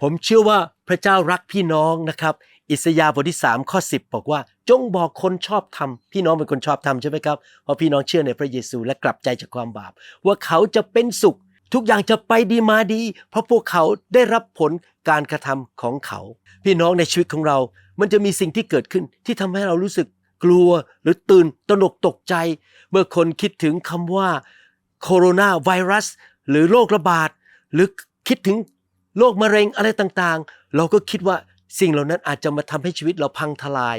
ผมเชื่อว่าพระเจ้ารักพี่น้องนะครับ อิสยาห์บทที่3ข้อ10 บอกว่า จงบอกคนชอบธรรมพี่น้องเป็นคนชอบธรรมใช่ไหมครับเพราะพี่น้องเชื่อในพระเยซูและกลับใจจากความบาป ว่าเขาจะเป็นสุข ทุกอย่างจะไปดีมาดี เพราะพวกเขาได้รับผลการกระทำของเขา พี่น้องในชีวิตของเรา มันจะมีสิ่งที่เกิดขึ้นที่ทำให้เรารู้สึกกลัวหรือตื่นตระหนกตกใจ เมื่อคนคิดถึงคำว่าโคโรนาไวรัส หรือโรคระบาดหรือคิดถึง โรคมะเร็งอะไรต่างๆ เราก็คิดว่าสิ่งเหล่านั้นอาจจะมาทำให้ชีวิตเราพังทลาย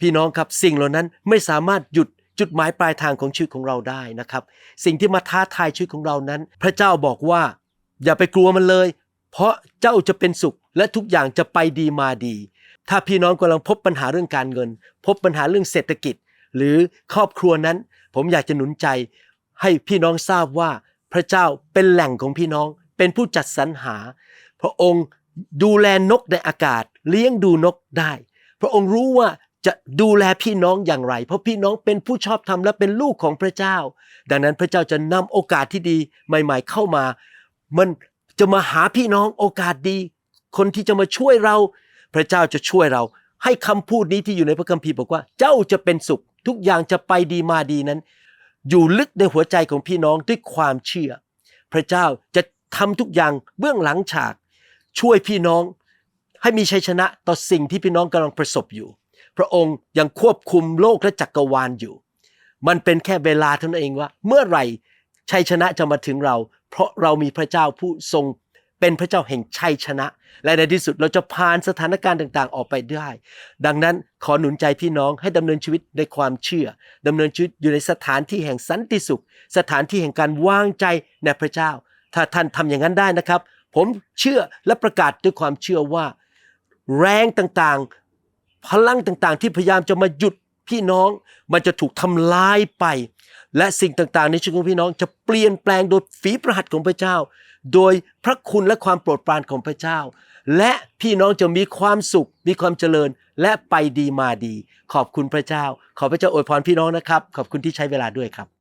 พี่น้องครับสิ่งเหล่านั้นไม่สามารถหยุดจุดหมายปลายทางของชีวิตของเราได้นะครับ สิ่งที่มาท้าทายชีวิตของเรานั้น พระเจ้าบอกว่า อย่าไปกลัวมันเลย เพราะเจ้าจะเป็นสุขและทุกอย่างจะไปดีมาดี ถ้าพี่น้องกำลังพบปัญหาเรื่องการเงิน พบปัญหาเรื่องเศรษฐกิจ หรือครอบครัวนั้น ผมอยากจะหนุนใจ ให้พี่น้องทราบว่าพระเจ้าเป็นแหล่งของพี่น้อง เป็นผู้จัดสรรหา พระองค์ดูแลนกในอากาศ เลี้ยงดูนกได้ พระองค์รู้ว่าจะดูแลพี่น้องอย่างไร เพราะพี่น้องเป็นผู้ชอบธรรมและเป็นลูกของพระเจ้า ดังนั้นพระเจ้าจะนำโอกาสที่ดีใหม่ ๆ เข้ามา มันจะมาหาพี่น้องโอกาสดี คนที่จะมาช่วยเรา พระเจ้าจะช่วยเรา ให้คำพูดนี้ที่อยู่ในพระคัมภีร์บอกว่า เจ้าจะเป็นสุข ทุกอย่างจะไปดีมาดีนั้น อยู่ลึกในหัวใจของพี่น้องด้วยความเชื่อ พระเจ้าจะ ทำทุกอย่างเบื้องหลังฉาก ช่วยพี่น้องให้มีชัยชนะต่อสิ่งที่พี่น้องกำลังประสบอยู่ พระองค์ยังควบคุมโลกและจักรวาลอยู่ มันเป็นแค่เวลาเท่านั้นเองว่า เมื่อไหร่ชัยชนะจะมาถึงเรา เพราะเรามีพระเจ้าผู้ทรงเป็นพระเจ้าแห่งชัยชนะ และในที่สุดเราจะผ่านสถานการณ์ต่าง ๆ ออกไปได้ ดังนั้นขอหนุนใจพี่น้องให้ดำเนินชีวิตในความเชื่อดำเนินชีวิตอยู่ในสถานที่แห่งสันติสุข สถานที่แห่งการวางใจในพระเจ้า ถ้าท่านทำอย่างนั้นได้นะครับ ผมเชื่อและประกาศด้วยความเชื่อว่า แรงต่างๆ พลังต่างๆ ที่พยายามจะมาหยุดพี่น้อง มันจะถูกทำลายไป และสิ่งต่างๆ ในชีวิตของพี่น้องจะเปลี่ยนแปลงโดยฝีพระหัตถ์ของพระเจ้า โดยพระคุณและความโปรดปรานของพระเจ้า และพี่น้องจะมีความสุข มีความเจริญและไปดีมาดี ขอบคุณพระเจ้า ขอพระเจ้าอวยพรพี่น้องนะครับ ขอบคุณที่ใช้เวลาด้วยครับ